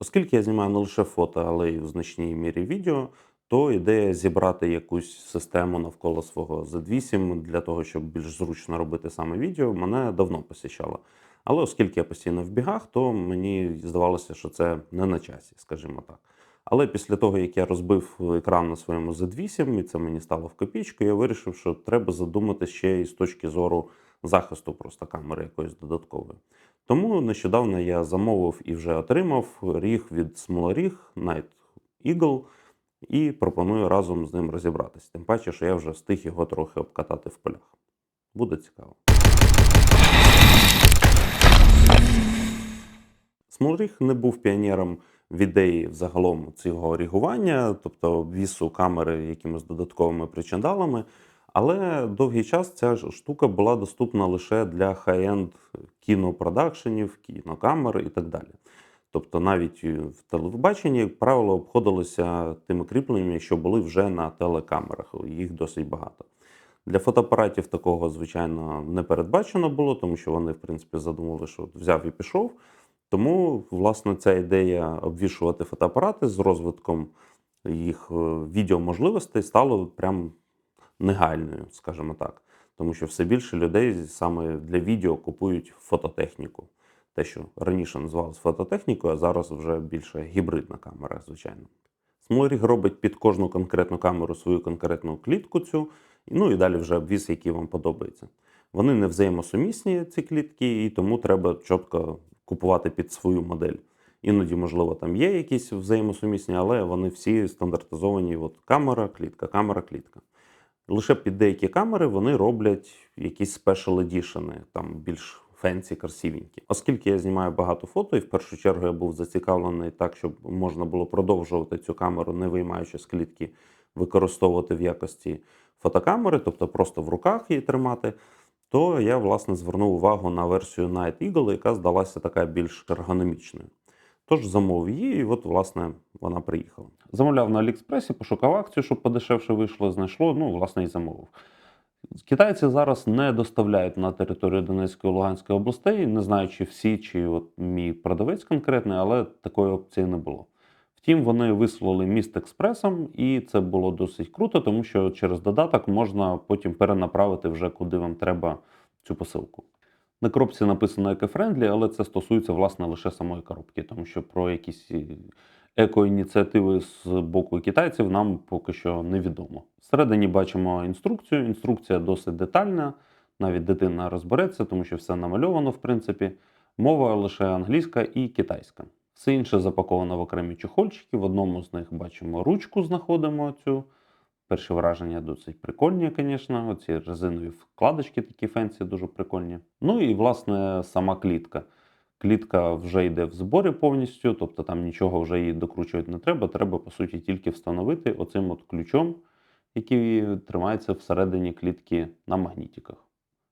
Оскільки я знімаю не лише фото, але й в значній мірі відео, то ідея зібрати якусь систему навколо свого Z8 для того, щоб більш зручно робити саме відео, мене давно посічала. Але оскільки я постійно в бігах, то мені здавалося, що це не на часі, скажімо так. Але після того, як я розбив екран на своєму Z8, і це мені стало в копійку, я вирішив, що треба задуматися ще і з точки зору захисту просто камери якоїсь додаткової. Тому нещодавно я замовив і вже отримав ріг від Smolorig Night Eagle і пропоную разом з ним розібратися. Тим паче, що я вже встиг його трохи обкатати в полях. Буде цікаво. Смолріг не був піонером в ідеї взагалом цього рігування, тобто вісу камери якимись додатковими причандалами. Але довгий час ця ж штука була доступна лише для хай-енд кінопродакшенів, кінокамер і так далі. Тобто навіть в телебаченні, як правило, обходилися тими кріпленнями, що були вже на телекамерах. Їх досить багато. Для фотоапаратів такого, звичайно, не передбачено було, тому що вони, в принципі, задумали, що взяв і пішов. Тому, власне, ця ідея обвішувати фотоапарати з розвитком їх е, відеоможливостей стала прям негальною, скажімо так. Тому що все більше людей саме для відео купують фототехніку. Те, що раніше називалось фототехнікою, а зараз вже більше гібридна камера, звичайно. Смолеріг робить під кожну конкретну камеру свою конкретну клітку цю, ну і далі вже обвіз, який вам подобається. Вони не взаємосумісні, ці клітки, і тому треба чітко купувати під свою модель. Іноді, можливо, там є якісь взаємосумісні, але вони всі стандартизовані. От камера, клітка, камера, клітка. Лише під деякі камери вони роблять якісь спешл едішени, там більш фенсі, красивенькі. Оскільки я знімаю багато фото, і в першу чергу я був зацікавлений так, щоб можна було продовжувати цю камеру, не виймаючи з клітки, використовувати в якості фотокамери, тобто просто в руках її тримати. То я власне звернув увагу на версію Night Eagle, яка здалася така більш ергономічною. Тож замовив її, і от, власне, вона приїхала. Замовляв на Аліекспресі, пошукав акцію, щоб подешевше вийшло, знайшло, ну, власне, і замовив. Китайці зараз не доставляють на територію Донецької і Луганської областей, не знаю, чи всі, чи от мій продавець конкретний, але такої опції не було. Втім, вони вислали міст експресом, і це було досить круто, тому що через додаток можна потім перенаправити вже куди вам треба цю посилку. На коробці написано екофрендлі, але це стосується власне лише самої коробки, тому що про якісь е, еко-ініціативи з боку китайців нам поки що невідомо. Всередині бачимо інструкцію. Інструкція досить детальна, навіть дитина розбереться, тому що все намальовано, в принципі. Мова лише англійська і китайська. Все інше запаковано в окремі чохольчики. В одному з них бачимо ручку, знаходимо цю. Перші враження досить прикольні, звісно. Оці резинові вкладочки такі фенсі дуже прикольні. Ну і власне сама клітка. Клітка вже йде в зборі повністю, тобто там нічого вже її докручувати не треба. Треба, по суті, тільки встановити оцим от ключом, який тримається всередині клітки на магнітиках.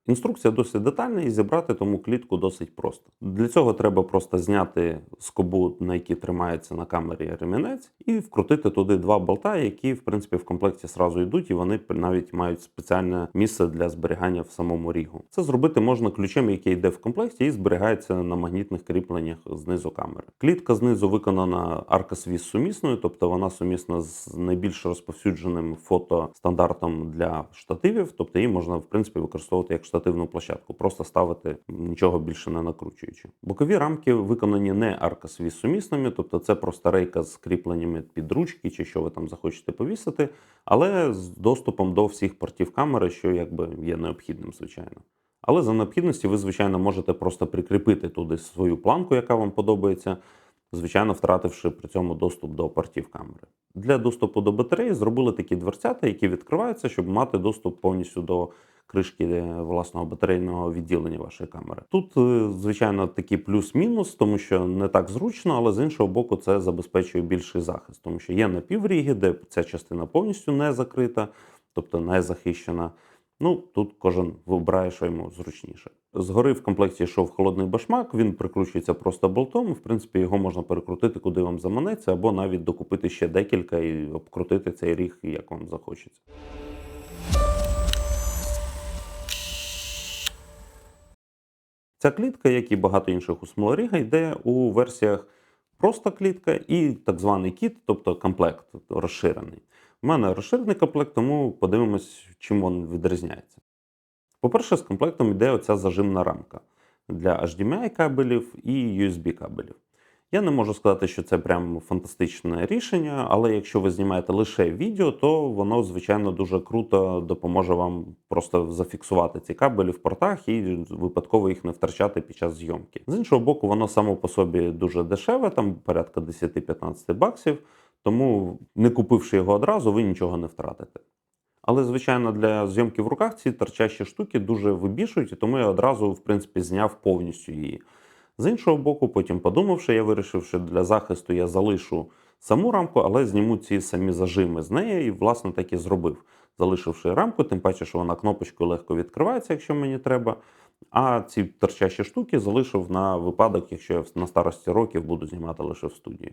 Інструкція досить детальна і зібрати тому клітку досить просто. Для цього треба просто зняти скобу, на якій тримається на камері ремінець, і вкрутити туди два болта, які в принципі в комплекті зразу йдуть, і вони навіть мають спеціальне місце для зберігання в самому рігу. Це зробити можна ключем, який йде в комплекті, і зберігається на магнітних кріпленнях знизу камери. Клітка знизу виконана аркасвіз сумісною, тобто вона сумісна з найбільш розповсюдженим фотостандартом для штативів, тобто її можна в принципі використовувати як штативну площадку, просто ставити нічого більше не накручуючи. Бокові рамки виконані не аркасвіз сумісними, тобто це просто рейка з кріпленнями під ручки, чи що ви там захочете повісити, але з доступом до всіх портів камери, що якби є необхідним, звичайно. Але за необхідності ви, звичайно, можете просто прикріпити туди свою планку, яка вам подобається, звичайно, втративши при цьому доступ до портів камери. Для доступу до батареї зробили такі дверцята, які відкриваються, щоб мати доступ повністю до кришки е, власного батарейного відділення вашої камери. Тут, е, звичайно, такий плюс-мінус, тому що не так зручно, але з іншого боку, це забезпечує більший захист, тому що є напівріги, де ця частина повністю не закрита, тобто не захищена. Ну, тут кожен вибирає, що йому зручніше. Згори в комплекті йшов холодний башмак, він прикручується просто болтом. В принципі, його можна перекрутити, куди вам заманеться, або навіть докупити ще декілька і обкрутити цей ріг, як вам захочеться. Ця клітка, як і багато інших у Смолоріга, йде у версіях проста клітка і так званий кіт, тобто комплект розширений. У мене розширений комплект, тому подивимось, чим він відрізняється. По-перше, з комплектом йде оця зажимна рамка для HDMI кабелів і USB кабелів. Я не можу сказати, що це прям фантастичне рішення, але якщо ви знімаєте лише відео, то воно, звичайно, дуже круто допоможе вам просто зафіксувати ці кабелі в портах і випадково їх не втрачати під час зйомки. З іншого боку, воно само по собі дуже дешеве, там порядка 10-15 баксів, тому не купивши його одразу, ви нічого не втратите. Але, звичайно, для зйомки в руках ці торчащі штуки дуже вибішують, і тому я одразу, в принципі, зняв повністю її. З іншого боку, потім подумавши, я вирішив, що для захисту я залишу саму рамку, але зніму ці самі зажими з неї, і, власне, так і зробив. Залишивши рамку, тим паче, що вона кнопочкою легко відкривається, якщо мені треба. А ці торчащі штуки залишив на випадок, якщо я на старості років буду знімати лише в студії.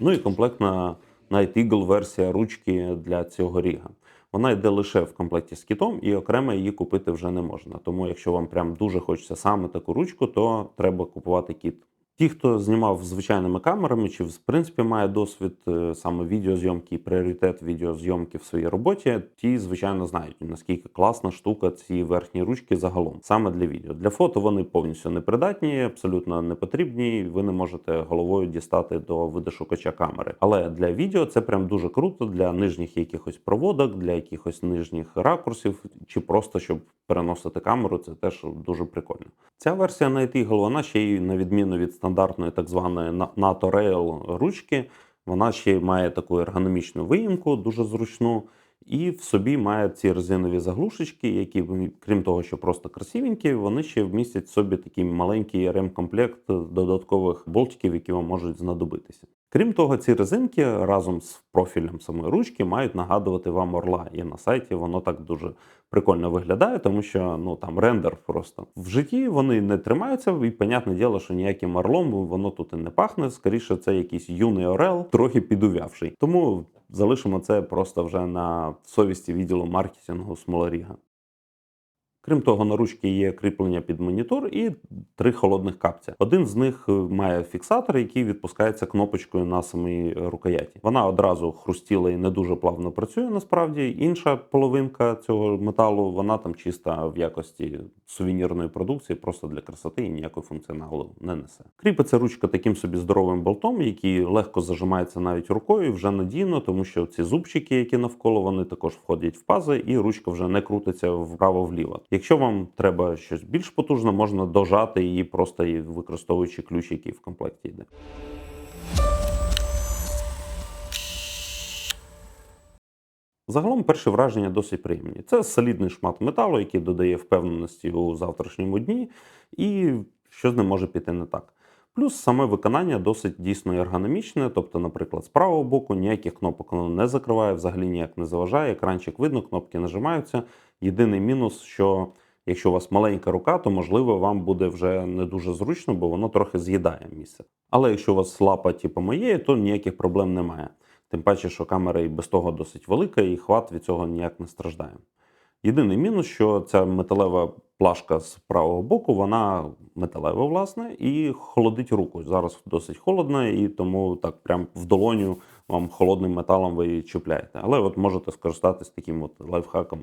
Ну і комплектна Night Eagle версія ручки для цього ріга. Вона йде лише в комплекті з кітом, і окремо її купити вже не можна. Тому, якщо вам прям дуже хочеться саме таку ручку, то треба купувати кіт. Ті, хто знімав звичайними камерами, чи в принципі має досвід е, саме відеозйомки і пріоритет відеозйомки в своїй роботі, ті, звичайно, знають, наскільки класна штука ці верхні ручки загалом, саме для відео. Для фото вони повністю непридатні, абсолютно не потрібні. Ви не можете головою дістати до видошукача камери. Але для відео це прям дуже круто для нижніх якихось проводок, для якихось нижніх ракурсів, чи просто щоб переносити камеру, це теж дуже прикольно. Ця версія Night Eagle, вона ще й на відміну від стандартної так званої NATO Rail ручки, вона ще має таку ергономічну виїмку, дуже зручну. І в собі має ці резинові заглушечки, які, крім того, що просто красивенькі, вони ще вмістять в собі такий маленький ремкомплект додаткових болтиків, які вам можуть знадобитися. Крім того, ці резинки разом з профілем самої ручки мають нагадувати вам орла. І на сайті воно так дуже прикольно виглядає, тому що ну там рендер просто в житті вони не тримаються, і понятне діло, що ніяким орлом воно тут і не пахне. Скоріше, це якийсь юний орел, трохи підувявший. Тому залишимо це просто вже на совісті відділу маркетингу Смоларіга. Крім того, на ручці є кріплення під монітор і три холодних капця. Один з них е, має фіксатор, який відпускається кнопочкою на самій рукояті. Вона одразу хрустіла і не дуже плавно працює. Насправді інша половинка цього металу, вона там чиста в якості сувенірної продукції, просто для красоти і ніякого функціоналу не несе. Кріпиться ручка таким собі здоровим болтом, який легко зажимається навіть рукою, вже надійно, тому що ці зубчики, які навколо, вони також входять в пази, і ручка вже не крутиться вправо-вліво. Якщо вам треба щось більш потужне, можна дожати її, просто використовуючи ключ, який в комплекті йде. Загалом перші враження досить приємні. Це солідний шмат металу, який додає впевненості у завтрашньому дні, і що з ним може піти не так. Плюс саме виконання досить дійсно ергономічне, тобто, наприклад, з правого боку ніяких кнопок воно не закриває, взагалі ніяк не заважає. Екранчик видно, кнопки нажимаються. Єдиний мінус, що якщо у вас маленька рука, то можливо вам буде вже не дуже зручно, бо воно трохи з'їдає місце. Але якщо у вас лапа, типу моєї, то ніяких проблем немає. Тим паче, що камера і без того досить велика, і хват від цього ніяк не страждає. Єдиний мінус, що ця металева плашка з правого боку, вона металева, власне, і холодить руку. Зараз досить холодно, і тому так прям в долоню вам холодним металом ви чіпляєте. Але от можете скористатись таким от лайфхаком.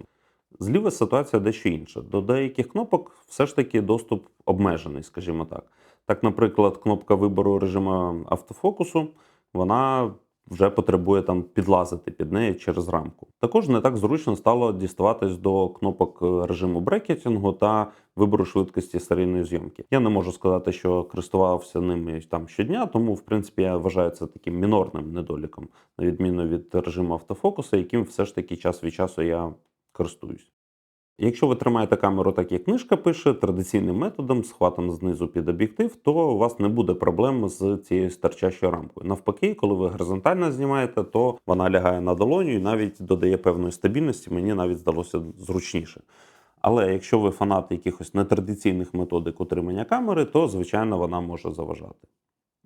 Зліва ситуація дещо інша. До деяких кнопок все ж таки доступ обмежений, скажімо так. Так, наприклад, кнопка вибору режиму автофокусу, вона вже потребує там підлазити під неї через рамку. Також не так зручно стало діставатись до кнопок режиму брекетінгу та вибору швидкості серійної зйомки. Я не можу сказати, що користувався ними там щодня, тому в принципі я вважаю це таким мінорним недоліком, на відміну від режиму автофокусу, яким все ж таки час від часу я користуюсь. Якщо ви тримаєте камеру так, як книжка пише, традиційним методом, схватом знизу під об'єктив, то у вас не буде проблем з цією старчащою рамкою. Навпаки, коли ви горизонтально знімаєте, то вона лягає на долоню і навіть додає певної стабільності, мені навіть здалося зручніше. Але якщо ви фанат якихось нетрадиційних методик утримання камери, то звичайно вона може заважати.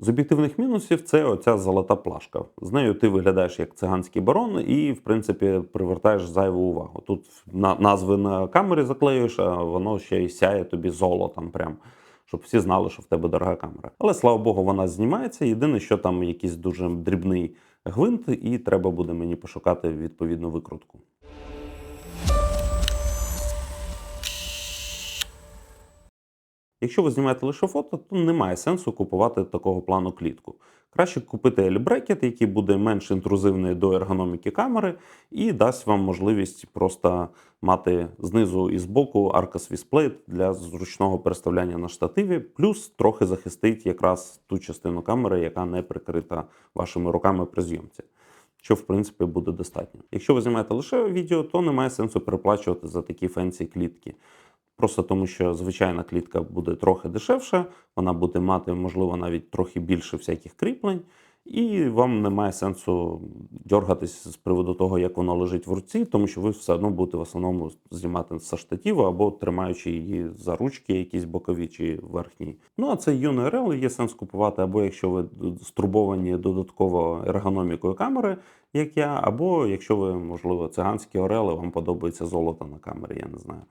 З об'єктивних мінусів це оця золота плашка. З нею ти виглядаєш як циганський барон і, в принципі, привертаєш зайву увагу. Тут на назви на камері заклеюєш, а воно ще й сяє тобі золотом, прям, щоб всі знали, що в тебе дорога камера. Але слава Богу, вона знімається. Єдине, що там якийсь дуже дрібний гвинт, і треба буде мені пошукати відповідну викрутку. Якщо ви знімаєте лише фото, то немає сенсу купувати такого плану клітку. Краще купити L-брекет, який буде менш інтрузивний до ергономіки камери, і дасть вам можливість просто мати знизу і збоку Arcos Visplate для зручного переставляння на штативі, плюс трохи захистить якраз ту частину камери, яка не прикрита вашими руками при зйомці. Що в принципі буде достатньо. Якщо ви знімаєте лише відео, то немає сенсу переплачувати за такі фенсі клітки. Просто тому, що звичайна клітка буде трохи дешевша, вона буде мати, можливо, навіть трохи більше всяких кріплень, і вам немає сенсу дергатись з приводу того, як воно лежить в руці, тому що ви все одно будете в основному знімати зі штативу або тримаючи її за ручки, якісь бокові чи верхні. Ну а це UNRL є сенс купувати, або якщо ви стурбовані додатково ергономікою камери, як я, або якщо ви, можливо, циганські орели, вам подобається золото на камері, я не знаю.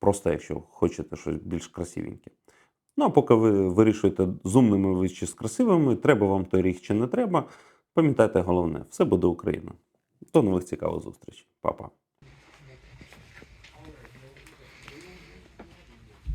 Просто якщо хочете щось більш красивеньке. Ну а поки ви вирішуєте з умними ви чи з красивими, треба вам той ріг чи не треба. Пам'ятайте головне, все буде Україна. До нових цікавих зустрічей. Па-па.